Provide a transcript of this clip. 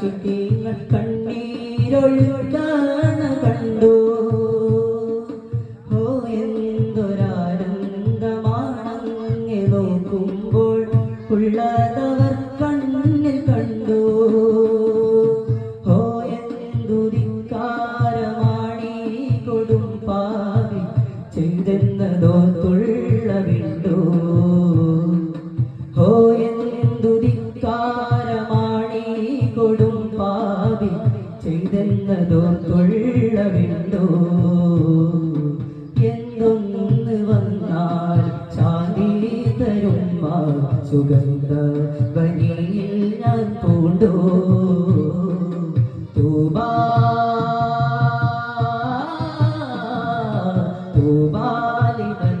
ഹിതീമ കണ്ണീരൊഴുകാന കണ്ടു. ഓ എന്തൊരാനന്ദമാണങ്ങെ നോക്കുമ്പോൾ ഉള്ളതവർ കണ്ണിൽ കണ്ടു. ഓ എന്തുരിക്കാരമാണീ കൊടും പാവി ചെയ്തെന്ന് ചെയ്തെന്നതോർത്തുള്ളവിന്തോ എന്തൊന്ന് വന്നാൽ ചാന്തി തരുമ്മ സുഗന്ധ വനിയിൽ ഞാൻ പൂണ്ടോ? തൂബാ തൂബാലിവൻ